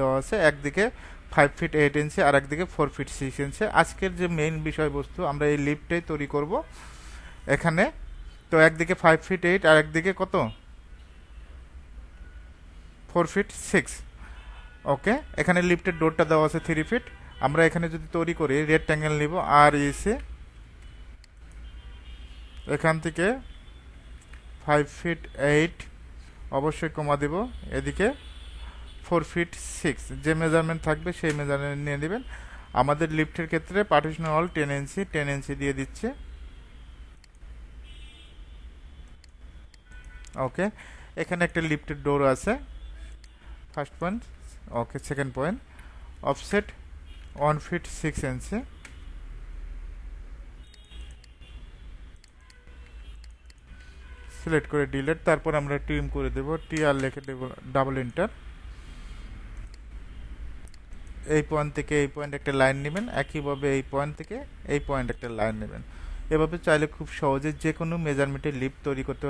দেওয়া আছে, একদিকে ফাইভ ফিট এইট ইঞ্চি আর একদিকে ফোর ফিট সিক্স ইঞ্চি আজকের যে মেইন বিষয়বস্তু, আমরা এই লিফটটাই তৈরি করব। এখানে, তো একদিকে ফাইভ ফিট এইট আর একদিকে কত? ফোর ফিট সিক্স ওকে, এখানে লিফটের ডোরটা দেওয়া আছে থ্রি ফিট আমরা এখানে যদি তৈরি করি রেড রেক্ট্যাঙ্গেল নিব, আর ইসে এখান থেকে ফাইভ ফিট এইট অবশ্যই কমা দেব। এদিকে ফোর ফিট সিক্স। যে মেজারমেন্ট থাকবে সেই মেজারমেন্ট নিয়ে নেবেন। আমাদের লিফটের ক্ষেত্রে পার্টিশন হল টেন ইঞ্চি টেন ইঞ্চি দিয়ে দিচ্ছে। ওকে এখানে একটা লিফটের ডোর আছে। First point okay second point offset one feet six inch select করে ডিলেট তারপর আমরা টিম করে দেব টি আর লিখে দেব ডাবল ইন্টার এই পয়েন্ট থেকে এই পয়েন্ট একটা লাইন নেবেন। একইভাবে এই পয়েন্ট থেকে এই পয়েন্ট একটা লাইন নেবেন। এভাবে চাইলে খুব সহজে যে কোনো মেজারমেন্টের লিপ তৈরি করতে